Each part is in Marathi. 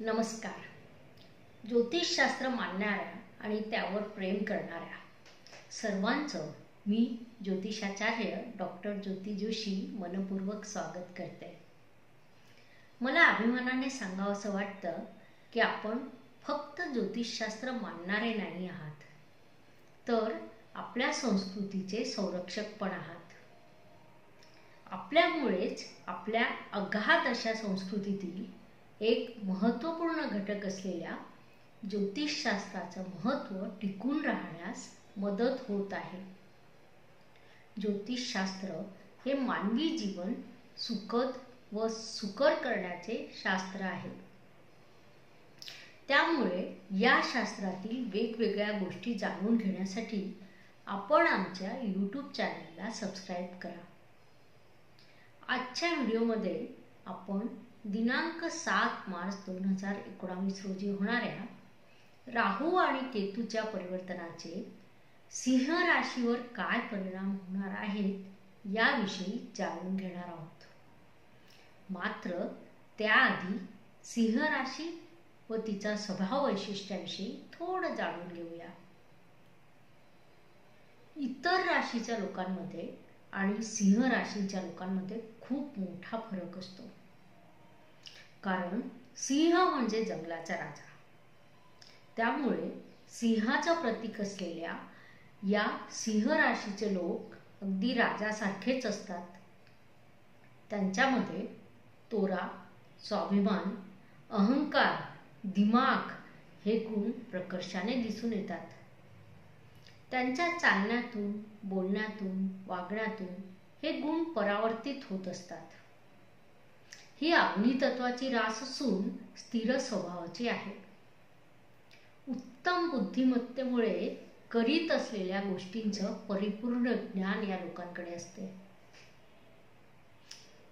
नमस्कार. ज्योतिषशास्त्र मानणाऱ्या आणि त्यावर प्रेम करणाऱ्या सर्वांचं मी ज्योतिषाचार्य डॉक्टर ज्योती जोशी मनपूर्वक स्वागत करते. मला अभिमानाने सांगावंसं वाटतं की आपण फक्त ज्योतिषशास्त्र मानणारे नाही आहात तर आपल्या संस्कृतीचे संरक्षक पण आहात. आपल्यामुळेच आपल्या अगाध अशा संस्कृतीतील एक महत्त्वपूर्ण घटक असलेल्या ज्योतिषशास्त्राचं महत्त्व टिकून राहण्यास मदत होत आहे. ज्योतिषशास्त्र हे मानवी जीवन सुखद व सुकर करण्याचे शास्त्र आहे. त्यामुळे या शास्त्रातील वेगवेगळ्या गोष्टी जाणून घेण्यासाठी आपण आमच्या यूट्यूब चॅनलला सबस्क्राईब करा. आजच्या व्हिडिओमध्ये आपण दिनांक सात मार्च दोन हजार एकोणावीस रोजी होणाऱ्या राहू आणि केतूच्या परिवर्तनाचे सिंह राशीवर काय परिणाम होणार आहेत याविषयी जाणून घेणार आहोत. मात्र त्याआधी सिंह राशी व तिचा स्वभाव वैशिष्ट्याविषयी थोडं जाणून घेऊया. इतर राशीच्या लोकांमध्ये आणि सिंह राशीच्या लोकांमध्ये खूप मोठा फरक असतो. कारण सिंह म्हणजे जंगलाचा राजा. त्यामुळे सिंहाचा प्रतीक असलेल्या या सिंह राशीचे लोक अगदी राजासारखेच असतात. त्यांच्यामध्ये तोरा स्वाभिमान अहंकार दिमाग हे गुण प्रकर्षाने दिसून येतात. त्यांच्या चालण्यातून बोलण्यातून वागण्यातून हे गुण परावर्तित होत असतात. ही अग्नितत्वाची रास असून स्थिर स्वभावाची आहे. उत्तम बुद्धिमत्तेमुळे करीत असलेल्या गोष्टींचं परिपूर्ण ज्ञान या लोकांकडे असते.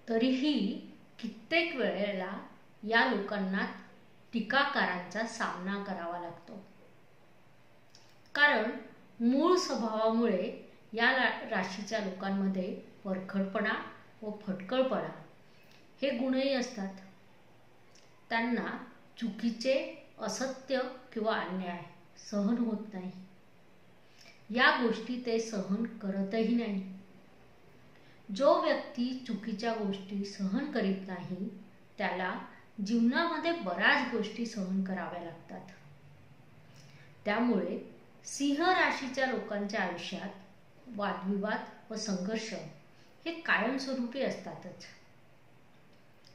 तरीही कित्येक वेळेला या लोकांना टीकाकारांचा सामना करावा लागतो. कारण मूळ स्वभावामुळे या राशीच्या लोकांमध्ये परखडपणा व फटकळपणा हे गुणही असतात. त्यांना चुकीचे असत्य किंवा अन्याय सहन होत नाही. या गोष्टी ते सहन करतही नाही. जो व्यक्ती चुकीच्या गोष्टी सहन करीत नाही त्याला जीवनामध्ये बऱ्याच गोष्टी सहन कराव्या लागतात. त्यामुळे सिंह राशीच्या लोकांच्या आयुष्यात वादविवाद व संघर्ष हे कायमस्वरूपी असतातच.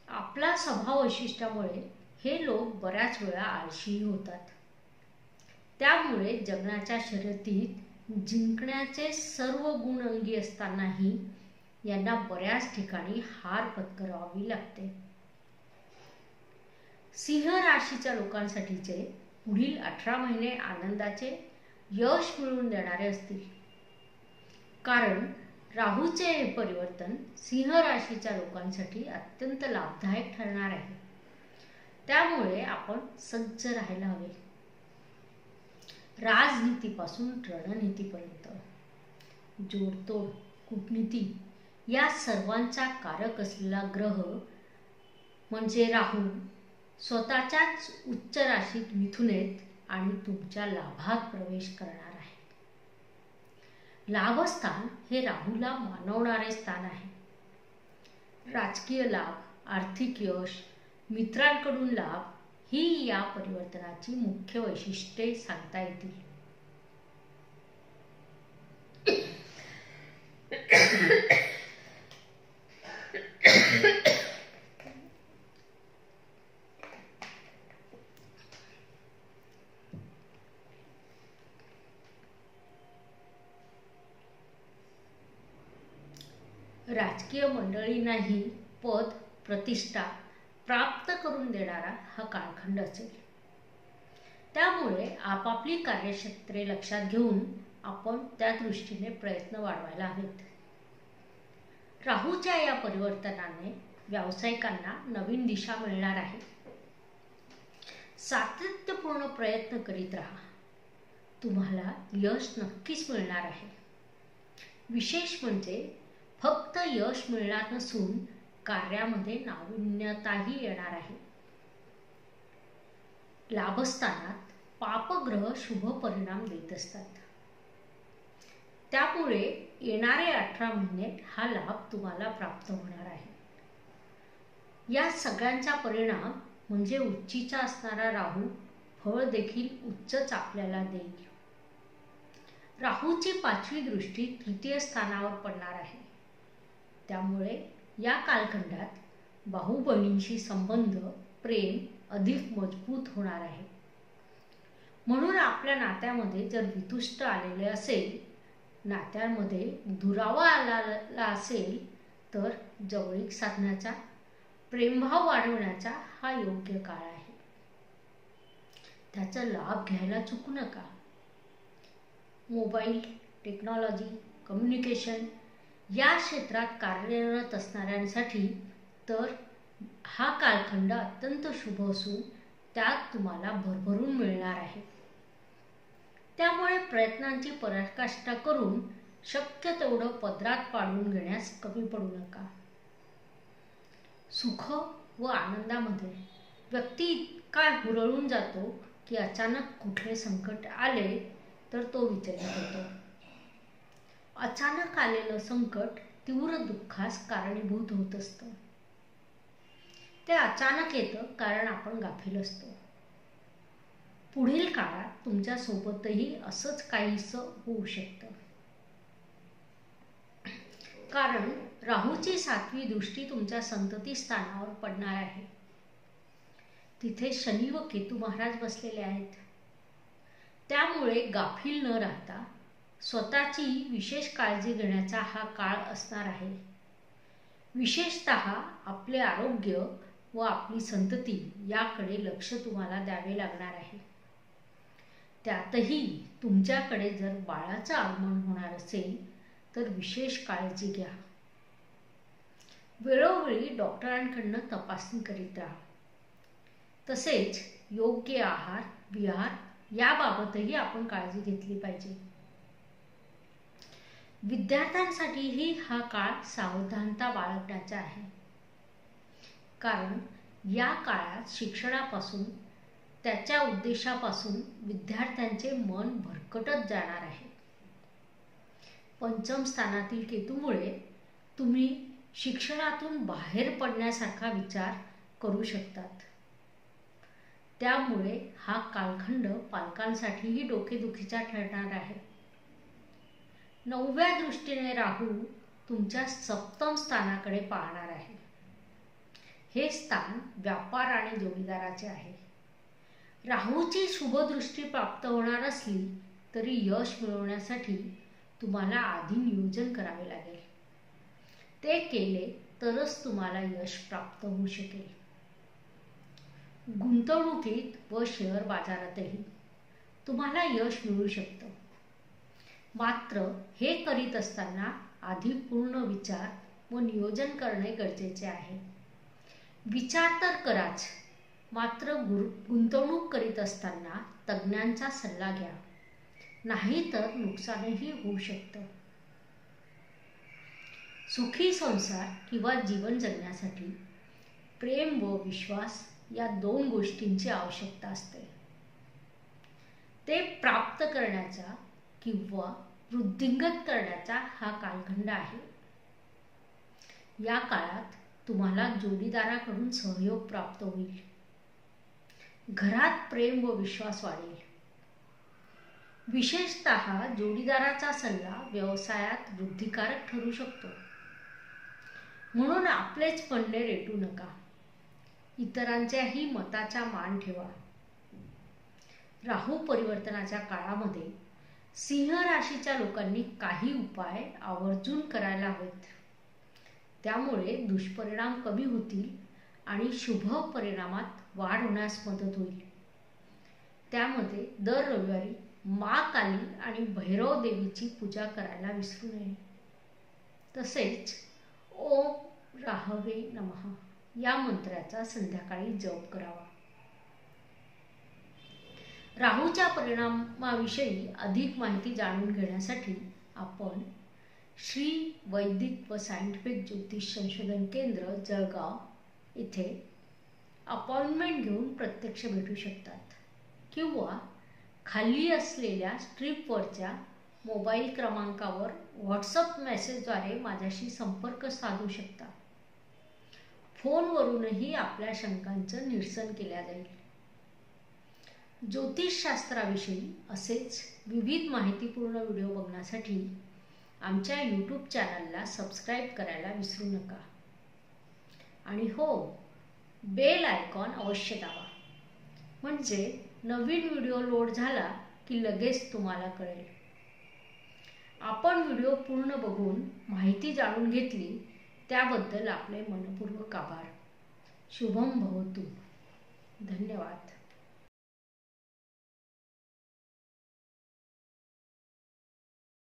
आपला स्वभाव वैशिष्ट्यामुळे हे लोक बऱ्याच वेळा आळशीही होतात. त्यामुळे जगण्याच्या शर्यतीत जिंकण्याचे सर्व गुण अंगी असतानाही यांना बऱ्याच ठिकाणी हार पत्करावी लागते. सिंह राशीच्या लोकांसाठीचे पुढील अठरा महिने आनंदाचे यश मिळवून देणारे असतील. कारण राहूचे हे परिवर्तन सिंह राशीच्या लोकांसाठी अत्यंत लाभदायक ठरणार आहे. त्यामुळे आपण सज्ज राहायला हवे. राजनीतीपासून रणनीतीपर्यंत. जोडतोड कूटनीती या सर्वांचा कारक असलेला ग्रह म्हणजे राहू. स्वतःच्याच उच्च राशीत मिथुनेत आणि तुमच्या लाभात प्रवेश करणार लाभस्थान हे राहूला मानवणारे स्थान आहे. राजकीय लाभ आर्थिक यश मित्रांकडून लाभ ही या परिवर्तनाची मुख्य वैशिष्ट्ये सांगता येतील. राजकीय मंडळींनाही पद प्रतिष्ठा प्राप्त करून देणारा हा कालखंड असेल. त्यामुळे आपापली कार्यक्षेत्रे लक्षात घेऊन आपण त्या दृष्टीने प्रयत्न वाढवायला हवेत. राहूच्या या परिवर्तनाने व्यावसायिकांना नवीन दिशा मिळणार आहे. सातत्यपूर्ण प्रयत्न करीत राहा. तुम्हाला यश नक्कीच मिळणार आहे. विशेष म्हणजे फक्त यश मिळणार नसून कार्यामध्ये नाविन्यताही येणार आहे. लाभस्थानात पापग्रह शुभ परिणाम देत असतात. त्यामुळे येणारे अठरा महिने हा लाभ तुम्हाला प्राप्त होणार आहे. या सगळ्यांचा परिणाम म्हणजे उच्चीचा असणारा राहू फळ देखील उच्चच आपल्याला देईल. राहूची पाचवी दृष्टी तृतीय स्थानावर पडणार आहे. त्यामुळे या कालखंडात बाहुबलींशी संबंध प्रेम अधिक मजबूत होणार आहे. म्हणून आपल्या नात्यामध्ये जर वितुष्ट आलेले असेल नात्यांमध्ये दुरावा आला असेल तर जवळीक साधण्याचा प्रेमभाव वाढवण्याचा हा योग्य काळ आहे. त्याचा लाभ घ्यायला चुकू नका. मोबाईल टेक्नॉलॉजी कम्युनिकेशन या क्षेत्रात कार्यरत असणाऱ्यांसाठी तर हा कालखंड अत्यंत शुभ असून त्यात तुम्हाला भरभरून मिळणार आहे. त्यामुळे प्रयत्नांची पराकाष्ठा करून शक्य तेवढं पदरात पाडून घेण्यास कमी पडू नका. सुख व आनंदामध्ये व्यक्ती इतका हुरळून जातो की अचानक कुठले संकट आले तर तो विचलित होतो. अचानक आलेलं संकट तीव्र दुःखास कारणीभूत होत असतं. ते अचानक येतं कारण आपण गाफील असतो. पुढील काळात तुमच्या सोबतही असंच काहीसं होऊ शकतं. कारण राहूची सातवी दृष्टी तुमच्या संतती स्थानावर पडणार आहे. तिथे शनी व केतू महाराज बसलेले आहेत. त्यामुळे गाफील न राहता स्वतःची विशेष काळजी घेण्याचा हा काळ असणार आहे. विशेषत आपले आरोग्य व आपली संतती याकडे लक्ष तुम्हाला द्यावे लागणार आहे. त्यातही तुमच्याकडे जर बाळाचं आगमन होणार असेल तर विशेष काळजी घ्या. वेळोवेळी डॉक्टरांकडनं तपासणी करीत राहा. तसेच योग्य आहार विहार याबाबतही आपण काळजी घेतली पाहिजे. विद्यार्थ्यांसाठीही हा काळ सावधानता बाळगण्याचा आहे. कारण या काळात शिक्षणापासून त्याच्या उद्देशापासून विद्यार्थ्यांचे मन भरकटत जाणार आहे. पंचम स्थानातील केतूमुळे तुम्ही शिक्षणातून बाहेर पडण्यासारखा विचार करू शकतात. त्यामुळे हा कालखंड पालकांसाठीही डोकेदुखीचा ठरणार आहे. नवव्या दृष्टीने राहू तुमच्या सप्तम स्थानाकडे पाहणार आहे. हे स्थान व्यापार आणि जोडीदाराचे आहे. राहूची शुभदृष्टी प्राप्त होणार असली तरी यश मिळवण्यासाठी तुम्हाला आधी नियोजन करावे लागेल. ते केले तरच तुम्हाला यश प्राप्त होऊ शकेल. गुंतवणुकीत व शेअर बाजारातही तुम्हाला यश मिळू शकतं. मात्र हे करीत असताना आधी पूर्ण विचार व नियोजन करणे गरजेचे आहे. विचार तर कराच मात्र गुंतवणूक करीत असताना तज्ज्ञांचा सल्ला घ्या. नाही तर नुकसानही होऊ शकतं. सुखी संसार किंवा जीवन जगण्यासाठी प्रेम व विश्वास या दोन गोष्टींची आवश्यकता असते. ते प्राप्त करण्याचा किंवा वृद्धिंगत करण्याचा हा कालखंड आहे. या काळात तुम्हाला जोडीदाराकडून सहयोग प्राप्त होईल. घरात प्रेम व विश्वास वाढेल. विशेषत जोडीदाराचा सल्ला व्यवसायात वृद्धिकारक ठरू शकतो. म्हणून आपलेच म्हणणे रेटू नका. इतरांच्याही मताचा मान ठेवा. राहू परिवर्तनाच्या काळामध्ये सिंह राशीच्या लोकांनी काही उपाय आवर्जून करायला हवेत. त्यामुळे दुष्परिणाम कमी होतील आणि शुभ परिणामात वाढ होण्यास मदत होईल. त्यामध्ये दर रविवारी मा काली आणि भैरव देवीची पूजा करायला विसरू नये. तसेच ओम राहवे नमः या मंत्राचा संध्याकाळी जप करावा. राहूच्या परिणामाविषयी अधिक माहिती जाणून घेण्यासाठी आपण श्री वैदिक व सायंटिफिक ज्योतिष संशोधन केंद्र जळगाव इथे अपॉइंटमेंट घेऊन प्रत्यक्ष भेटू शकतात किंवा खाली असलेल्या स्ट्रीपवरच्या मोबाईल क्रमांकावर व्हॉट्सअप मेसेजद्वारे माझ्याशी संपर्क साधू शकता. फोनवरूनही आपल्या शंकांचं निरसन केल्या जाईल. ज्योतिषशास्त्राविषयी असेच विविध माहितीपूर्ण व्हिडिओ बघण्यासाठी आमच्या यूट्यूब चॅनलला सबस्क्राईब करायला विसरू नका. आणि हो बेल आयकॉन अवश्य दाबा. म्हणजे नवीन व्हिडिओ लोड झाला की लगेच तुम्हाला कळेल. आपण व्हिडिओ पूर्ण बघून माहिती जाणून घेतली त्याबद्दल आपले मनपूर्वक आभार. शुभम भवतू. धन्यवाद.